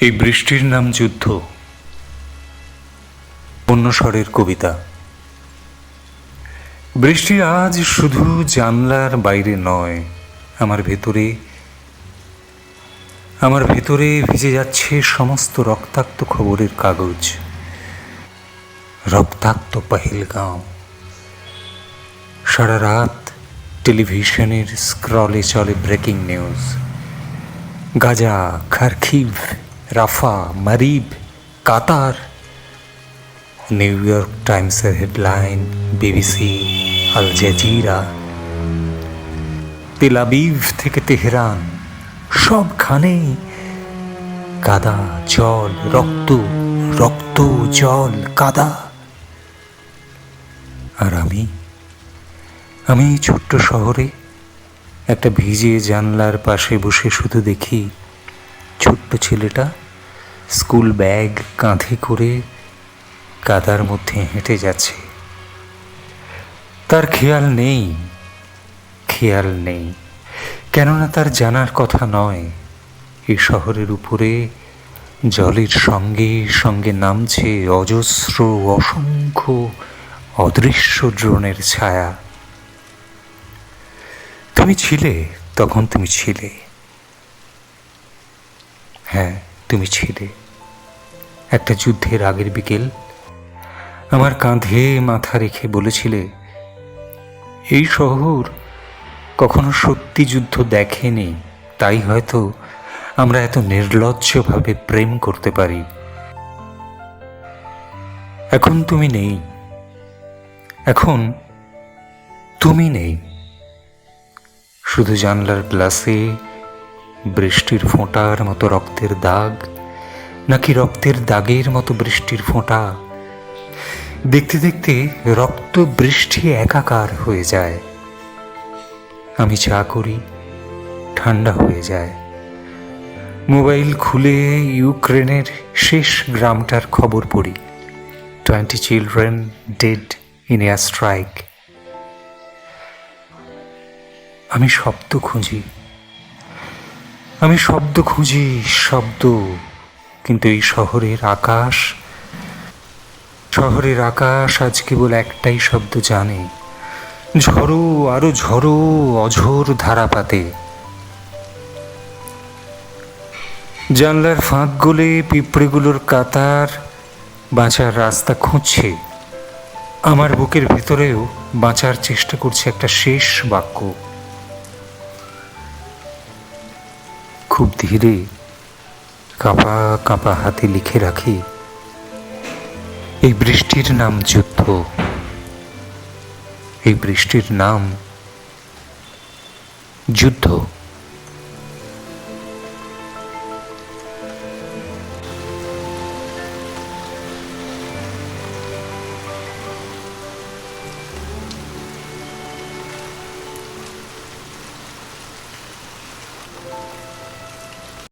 এই বৃষ্টির নাম যুদ্ধ। অন্যস্বরের কবিতা। বৃষ্টি আজ শুধু জানলার বাইরে নয়, আমার ভেতরে আমার ভেতরে ভিজে যাচ্ছে সমস্ত রক্তাক্ত খবরের কাগজ, রক্তাক্ত পাহেলগাঁও সারা রাত টেলিভিশনের স্ক্রলে চলে breaking news. Gaza, Kharkiv Rafah, Marib, Qatar, New York টাইমসের headline, BBC, Al Jazeera Tel Aviv থেকে তেহরান সবখানেই কাদা, জল, রক্ত রক্ত, জল, কাদা। আর আমি আমি এই ছোট্ট শহরে একটা ভিজে জানলার পাশে বসে শুধু দেখি ছোট্ট ছেলেটা স্কুল ব্যাগ কাঁধে করে কাদার মধ্যে হেঁটে যাচ্ছে। তার খেয়াল নেই খেয়াল নেই। কেননা তার জানার কথা নয় এই শহরের উপরে জলের সঙ্গে সঙ্গে নামছে অজস্র, অসংখ্য, অদৃশ্য ড্রোনের ছায়া। তুমি ছিলে, তখন তুমি ছিলে। হ্যাঁ তুমি ছিলে। একটা যুদ্ধের আগের বিকেল আমার কাঁধে মাথা রেখে বলেছিলে, এই শহর কখনো সত্যি যুদ্ধ দেখেনি, তাই হয়তো আমরা এত নির্লজ্জভাবে প্রেম করতে পারি। এখন তুমি নেই। এখন তুমি নেই। শুধু জানলার গ্লাসে বৃষ্টির ফোঁটার মতো রক্তের দাগ, নাকি রক্তের দাগের মতো বৃষ্টির ফোঁটা? দেখতে দেখতে রক্ত বৃষ্টি একাকার হয়ে যায়। আমি চা করি, ঠান্ডা হয়ে যায়। মোবাইল খুলে ইউক্রেনের শেষ গ্রামটার খবর পড়ি। Twenty children dead in air strike. আমি শব্দ খুঁজি। আমি শব্দ খুঁজি, শব্দ। কিন্তু এই শহরের আকাশ শহরের আকাশ আজ কেবল একটাই শব্দ জানে। ঝড়ো আরও ঝড়ো অঝোর ধারাপাতে। জানলার ফাঁক গলে পিঁপড়েগুলোর কাতার বাঁচার রাস্তা খুঁজছে। আমার বুকের ভেতরেও বাঁচার চেষ্টা করছে একটা শেষ বাক্য। খুব ধীরে কাঁপা কাঁপা হাতে লিখে রাখি, এই বৃষ্টির নাম যুদ্ধ। এই বৃষ্টির নাম যুদ্ধ।